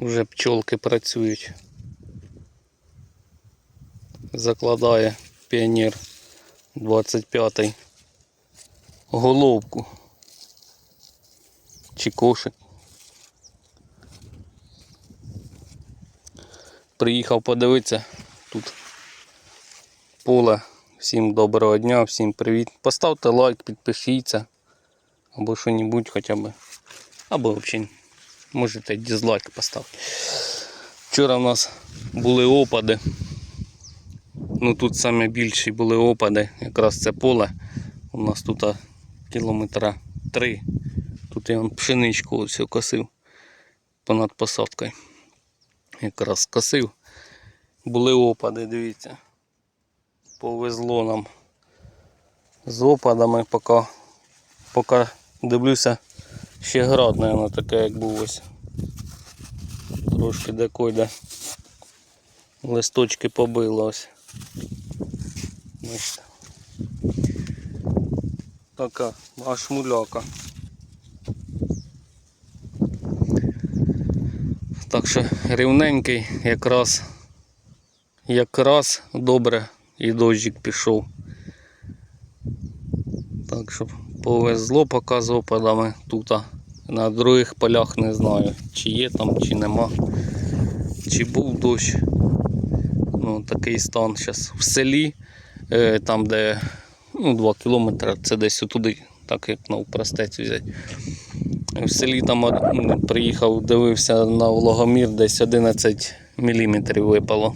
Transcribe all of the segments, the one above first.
Вже пчолки працюють. Закладає піонер 25-й головку. Чи кошик. Приїхав подивитися тут поле. Всім доброго дня, всім привіт. Поставте лайк, підпишіться. Або що-небудь хоча б. Або взагалі можете дизлайк поставити. Вчора в нас були опади. Ну тут більші були опади. Якраз це поле. У нас тут кілометра три. Тут я вон пшеничку ось косив понад посадкою. Якраз косив. Були опади, дивіться. Повезло нам з опадами, поки, поки дивлюся, ще град, мабуть, таке, як був ось. Трошки декойде листочки побило ось. Бачите. Така аж муляка. Так що рівненький якраз якраз добре і дощик пішов. Так що повезло поки з опадами тут. На других полях не знаю, чи є там, чи нема. Чи був дощ. Ну, такий стан зараз в селі, е, там де ну, 2 кілометри, це десь отуди, так як на простець взяти. В селі там приїхав, дивився на вологомір, десь 11 мм випало.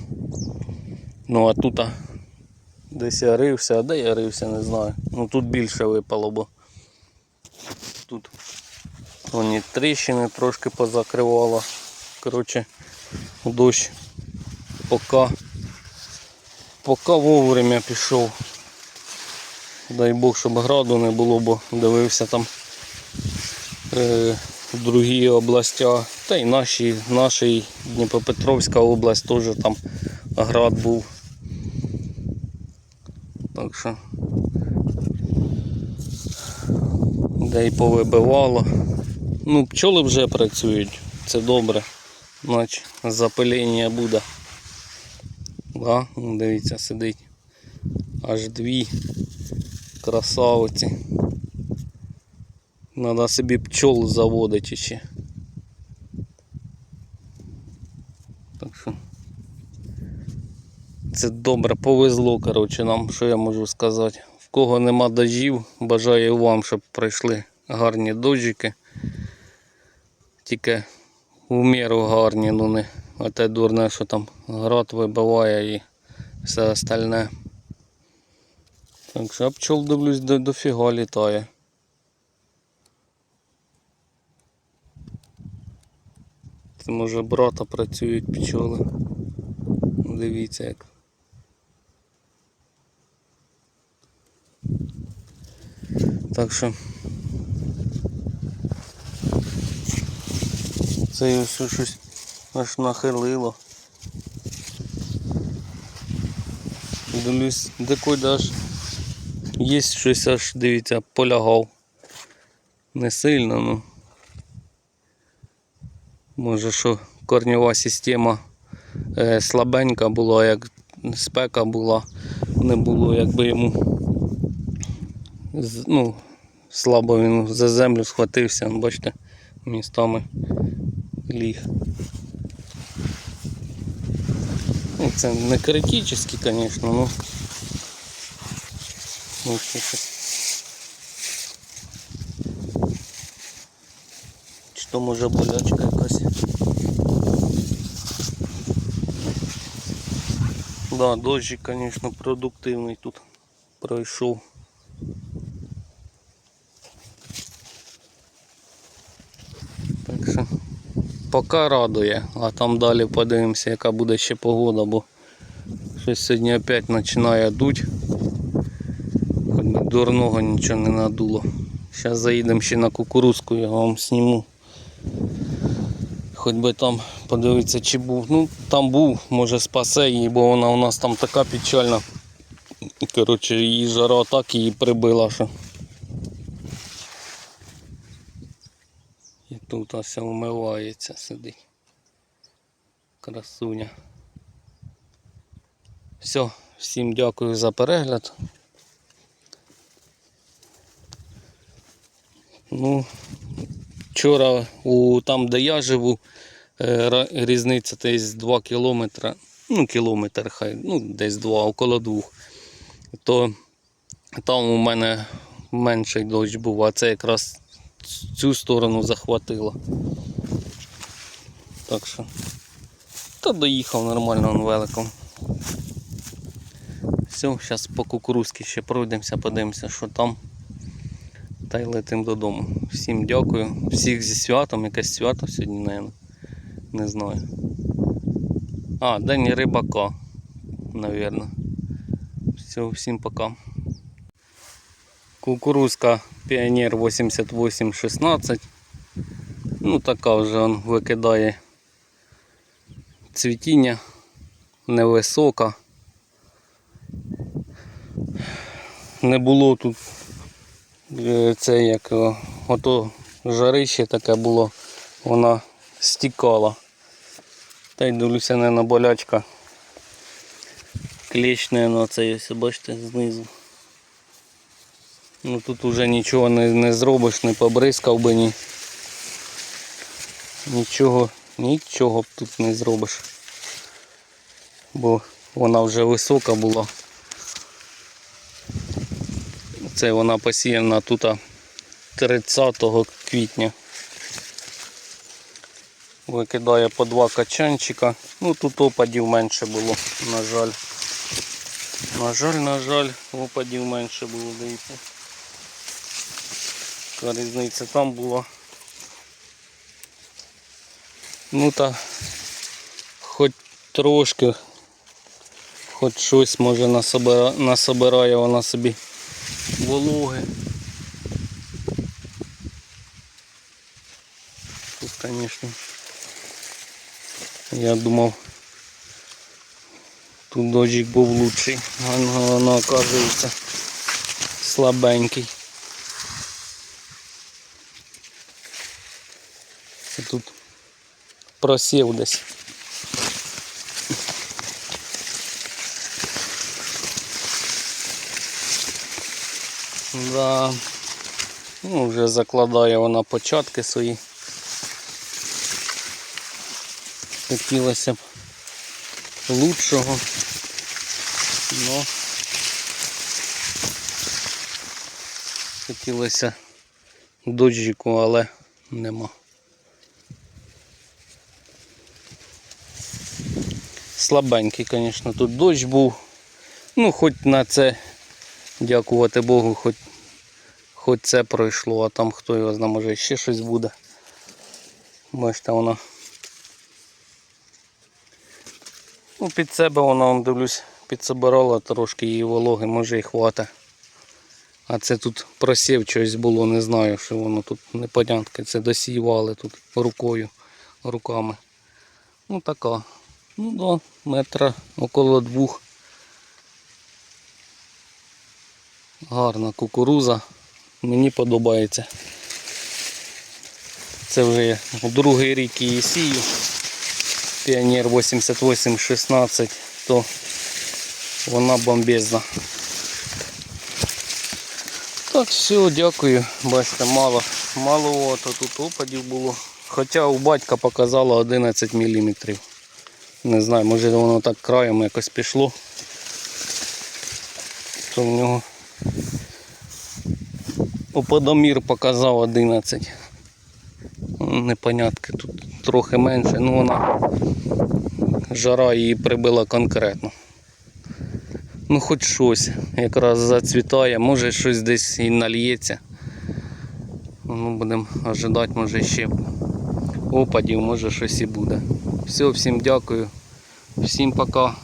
Ну а тут десь я рився, а де я рився, не знаю. Ну тут більше випало, бо тут вони тріщини трошки позакривало. Коротше, дощ поки, поки вовремя пішов. Дай Бог, щоб граду не було, бо дивився там е, другі області, та й наші, наші Дніпропетровська область теж там град був. Так що де й повибивало. Ну, пчоли вже працюють, це добре. Значить запилення буде. Да, ну, дивіться, сидить. Аж дві красавиці. Надо собі пчол заводити ще. Так що це добре, повезло, коротше, нам, що я можу сказати. Кого нема дождів, бажаю вам, щоб пройшли гарні дощики. Тільки в міру гарні, ну не оте дурне, що там град вибиває і все остальне. Так що пчол дивлюсь до, дофіга літає. Це може брата працюють пчоли. Дивіться як. Так що це ось щось аж нахилило. Дивлюсь, декуди аж є щось аж, дивіться, полягав. Не сильно, ну. Може, що корнєва система е, слабенька була, як спека була, не було, якби йому ну, слабо він за землю схватився, ну, бачите, містами ліг. Ну, це не критично, звісно, ну. Ну, щось. Чи то може болячка якась. Да, дощик, звісно, продуктивний тут пройшов. Поки радує, а там далі подивимося, яка буде ще погода, бо щось сьогодні опять починає дуть. Хоч дурного нічого не надуло. Зараз заїдемо ще на кукурузку, я вам сніму. Хоч би там подивитися, чи був. Ну, там був, може спасе її, бо вона у нас там така печальна. Коротше, її жара так її прибила, що. Тут ось вмивається, сидить. Красуня. Все, всім дякую за перегляд. Ну, вчора у, там, де я живу, е, різниця десь 2 кілометри, ну кілометр хай, ну десь 2, около 2. То там у мене менший дощ був, а це якраз цю сторону захватило. Так що. Та доїхав нормально он великом. Все, зараз по кукурузки ще пройдемося, подивимося, що там. Та й летим додому. Всім дякую. Всіх зі святом, якесь свято сьогодні, наверное. Не знаю. А, День рибака, навірно. Все, всім пока. Кукурузка Піонер 8816. Ну, така вже он викидає цвітіння невисока. Не було тут е, це як ото жарище таке було, вона стікала. Та й дивлюся, на болячка. Клещ, на це ось, бачите, знизу. Ну тут уже нічого не, не зробиш, не побризкав би ні. Нічого, нічого б тут не зробиш. Бо вона вже висока була. Це вона посіяна тут 30 квітня. Викидає по два качанчика. Ну тут опадів менше було, на жаль. На жаль, на жаль, опадів менше було, дивіться. Яка різниця там була. Ну та хоч трошки, хоч щось може насобира, насобирає вона собі вологи. Тут, звісно, я думав, тут дощик був лучший, а воно оказується слабенький. Це тут просів десь. Да. Ну, вже закладає вона початки свої. Хотілося б лучшого. Но хотілося дощику, але нема. Слабенький, звісно, тут дощ був. Ну, хоч на це, дякувати Богу, хоч, хоч це пройшло, а там хто його знає, може ще щось буде. Бачите, воно. Ну, під себе вона, он, дивлюсь, підсобирала трошки її вологи, може і хвата. А це тут просів щось було, не знаю, що воно тут непонятке. Це досіювали тут рукою, руками. Ну така. Ну до метра около двох. Гарна кукуруза. Мені подобається. Це вже другий рік її сію. Піонер 8816, то вона бомбезна. Так, все, дякую. Бачите, мало, мало тут опадів було. Хоча у батька показало 11 мм. Не знаю, може воно так краєм якось пішло. То в нього опадомір показав 11. Ну, Непонятки тут трохи менше, ну вона жара її прибила конкретно. Ну хоч щось якраз зацвітає, може щось десь і нальється. Ну, будемо ожидати, може ще опадів, може щось і буде. Все, всім дякую. Всім пока.